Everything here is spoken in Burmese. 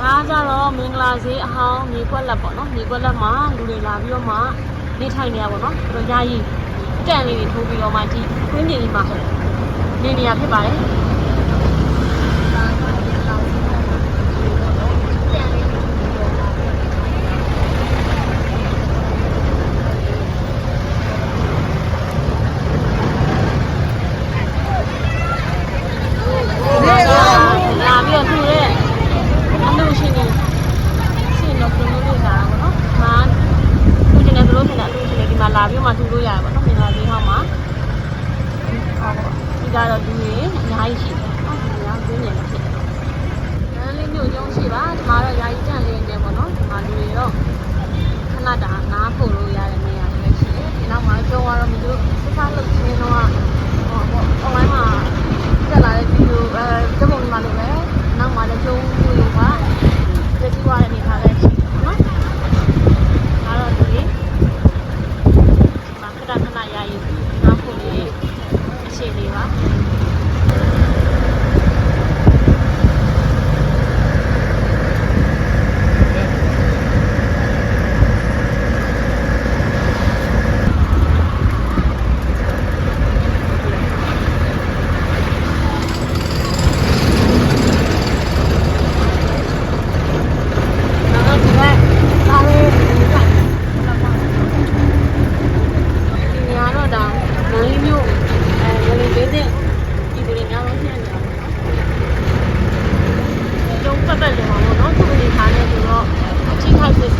ဒါကြတော့မင်္ဂလာဈေးအဟောင်းမြေကွက်လက်ပေါ့နော်မြေကွက်လက်မှာလူတွေလာပြီးတော့မှနေထိုင်နေရပါတော့သူတို့ယာယီအတန်လေးတွေထိုးပြီးတော့မှဒီခွင်းပြင်ကြီးမှာနေနေရဖြစ်ပါတယ်လာပြီးတော့သူတဲ့အမှုရှင်တွေရှင်တော့ပြုံးလို့လာတာပေါ့နော်။မာသူကျင်တယ်သူတို့ရှင်တဲ့အမှုရှင်တွေဒီမှာ လာပြီးမှထူလို့ရရပါတော့မင်္ဂလာဈေးဟောင်းမှာဟောပေါ့ဒီကတော့လူတွေအများကြီးရှိတယ်။ဟုတ်ကဲ့လားဈေးနေလို့ဖြစ် ပတ်လည်မှာပေါ့နော်သူ့အနေထားနဲ့ဆိုတော့အကြီးထောက်စစ်